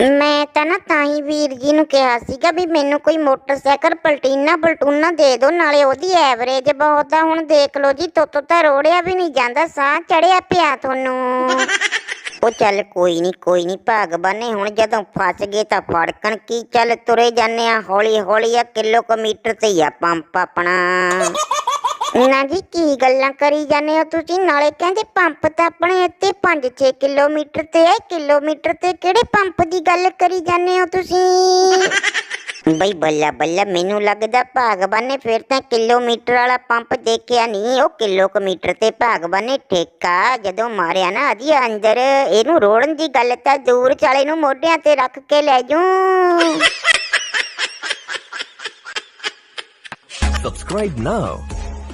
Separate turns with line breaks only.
ਮੈਂ ਤਾਂ ਨਾ ਤਾਂ ਹੀ ਵੀਰ ਜੀ ਨੂੰ ਕਿਹਾ ਸੀਗਾ ਵੀ ਮੈਨੂੰ ਕੋਈ ਮੋਟਰਸਾਈਕਲ ਪਲਟੀਨਾ ਪਲਟੂਨਾ ਦੇ ਦਿਓ, ਨਾਲੇ ਉਹਦੀ ਐਵਰੇਜ ਬਹੁਤ ਆ। ਹੁਣ ਦੇਖ ਲਓ ਜੀ, ਤੋਤੋ ਤਾਂ ਰੋੜਿਆ ਵੀ ਨਹੀਂ ਜਾਂਦਾ, ਸਾਹ ਚੜਿਆ ਪਿਆ ਤੁਹਾਨੂੰ। ਉਹ ਚੱਲ ਕੋਈ ਨਹੀਂ ਕੋਈ ਨਹੀਂ, ਭਾਗਵਾਨੇ, ਹੁਣ ਜਦੋਂ ਫਸ ਗਏ ਤਾਂ ਫੜਕਣ ਕੀ, ਚੱਲ ਤੁਰੇ ਜਾਂਦੇ ਆ ਹੌਲੀ ਹੌਲੀ ਆ ਕਿਲੋ ਕਿਲੋਮੀਟਰ ਤੇ ਹੀ ਆ ਪੰਪ ਆਪਣਾ। ਨਾ ਜੀ ਕੀ ਗੱਲਾਂ ਕਰੀ ਜਾਂਦੇ ਹੋ ਤੁਸੀਂ? ਨਾਲੇ ਕਹਿੰਦੇ ਪੰਪ ਤਾਂ ਆਪਣੇ ਇੱਥੇ 5-6 ਕਿਲੋਮੀਟਰ ਤੇ ਹੈ ਕਿਲੋਮੀਟਰ ਤੇ ਕਿਹੜੇ ਪੰਪ ਦੀ ਗੱਲ ਕਰੀ ਜਾਂਦੇ ਹੋ ਤੁਸੀਂ? ਬਈ ਬੱਲਾ ਬੱਲਾ, ਮੈਨੂੰ ਲੱਗਦਾ ਭਾਗਵਾਨ ਨੇ ਫਿਰ ਤਾਂ ਕਿਲੋਮੀਟਰ ਵਾਲਾ ਪੰਪ ਦੇਖਿਆ ਨਹੀਂ, ਉਹ ਕਿਲੋਮੀਟਰ ਤੇ ਭਾਗਵਾਨ ਨੇ ਠੇਕਾ ਜਦੋਂ ਮਾਰਿਆ ਨਾ ਅਜੀ ਅੰਦਰ, ਇਹਨੂੰ ਰੋੜਨ ਦੀ ਗੱਲ ਤਾਂ ਦੂਰ ਚਾਲੇ ਨੂੰ ਮੋਢਿਆਂ ਤੇ ਰੱਖ ਕੇ ਲੈ ਜੂ
Subscribe now